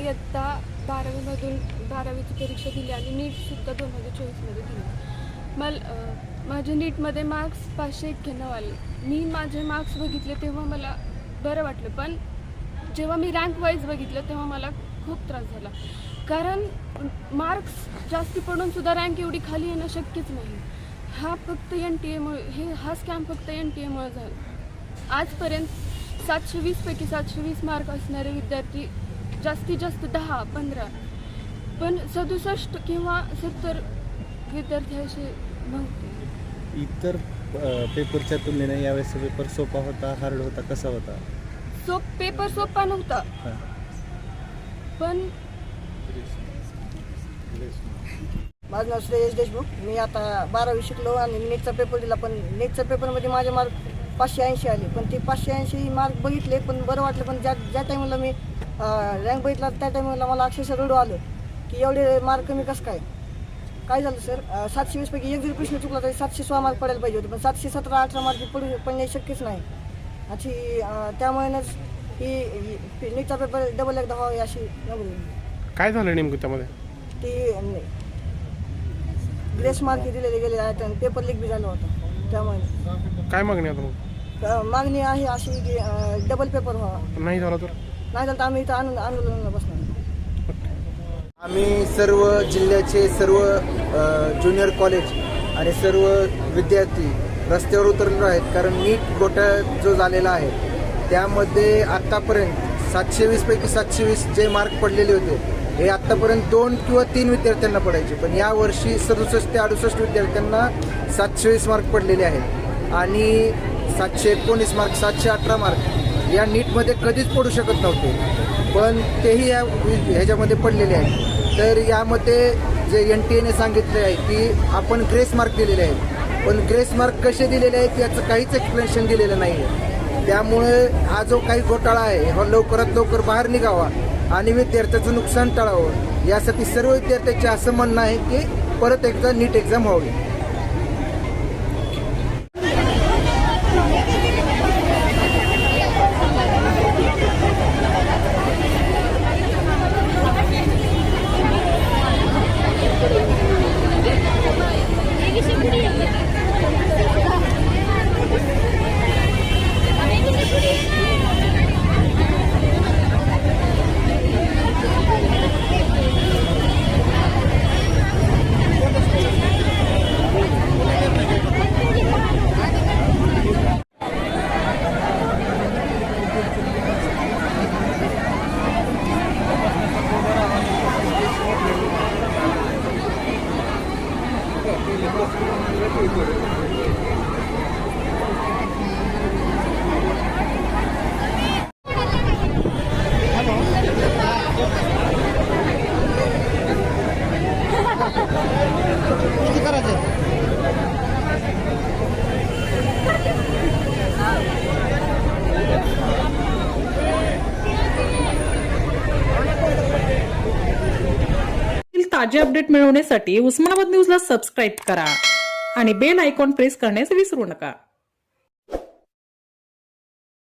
एकदा बारावीमधून बारावीची परीक्षा दिली आणि नीटसुद्धा दोन हजार चोवीसमध्ये दिली. मला माझ्या नीटमध्ये मार्क्स पाचशे एक्क्याण्णव आले. मी माझे मार्क्स बघितले तेव्हा मला बरं वाटलं पण जेव्हा मी रँक वाईज बघितलं तेव्हा मला खूप त्रास झाला. कारण मार्क्स जास्ती पडून सुद्धा रँक एवढी खाली येणं शक्यच नाही. हा फक्त एन टी एमुळे हे हा स्कॅम फक्त एन टी एमुळे झाला. आजपर्यंत सातशे वीसपैकी सातशे वीस मार्क असणारे विद्यार्थी जास्तीत जास्त दहा पंधरा. पण सदुसष्ट किंवा सत्तर विद्यार्थी असे नव्हते इतर अ, पेपरच्या तुलनेने यावेळेस पेपर सोपा होता हार्ड होता कसा होता? सोप पेपर सोपा नव्हता. हां. पण माझं नाव श्रेयस देशमुख. मी आता बारावी शिकलो आणि नीटचा पेपर दिला पण नीटच्या पेपरमध्ये माझे मार्क पाचशे ऐंशी आले. पण ते पाचशे ऐंशी मार्क बघितले पण बरं वाटलं. पण ज्या ज्या टायमाला मी रँक बघितला त्या टायमाला मला अक्षरशः रडू आलं. की एवढे मार्क कमी कसं काय? काय झालं सर सातशे वीसपैकी एक जरी प्रश्न चुकला तरी सातशे सोळा मार्क पडायला पाहिजे होते. पण सातशे सतरा अठरा मार्क पडू पडणे शक्यच नाही. अशी त्यामुळेच ही नीटचा पेपर डबल एकदा व्हावी अशी काय झालं नेमकं त्यामध्ये? ती ग्रेस मार्क दिलेले गेले आहेत आणि पेपर लीक बी झाला होता. त्यामुळे. काय मागणी आता मागणी आहे अशी की डबल पेपर व्हावा नाही झाला तर? नाही झालं तर आम्ही इथं आंदोलन आंदोलनाला बसणार. आम्ही सर्व जिल्ह्याचे सर्व अ, ज्युनियर कॉलेज आणि सर्व विद्यार्थी रस्त्यावर उतरलेलो आहेत. कारण नीट घोटाळा जो झालेला आहे त्यामध्ये आत्तापर्यंत सातशे वीसपैकी सातशे वीस जे मार्क पडलेले होते हे आत्तापर्यंत दोन किंवा तीन विद्यार्थ्यांना पडायचे. पण यावर्षी सदुसष्ट ते अडुसष्ट विद्यार्थ्यांना सातशे वीस मार्क पडलेले आहेत. आणि सातशे एकोणीस मार्क सातशे अठरा मार्क या नीटमध्ये कधीच पडू शकत नव्हते. पण तेही या ह्याच्यामध्ये पडलेले आहेत. तर यामध्ये जे एन टी एने सांगितले आहे की आपण ग्रेस मार्क दिलेले आहेत. पण ग्रेस मार्क कसे दिलेले आहेत याचं काहीच एक्सप्लेनेशन दिलेलं नाही आहे त्यामुळे हा जो काही घोटाळा आहे हा लवकरात लवकर बाहेर निघावा आणि विद्यार्थ्याचं नुकसान टाळावं. यासाठी सर्व विद्यार्थ्यांचे असं म्हणणं आहे की परत एकदा नीट एक्झाम व्हावी. ताजे अपडेट मिळवण्यासाठी उस्मानाबाद न्यूजला सबस्क्राईब करा. आणि बेल आयकॉन प्रेस करण्यास विसरू नका.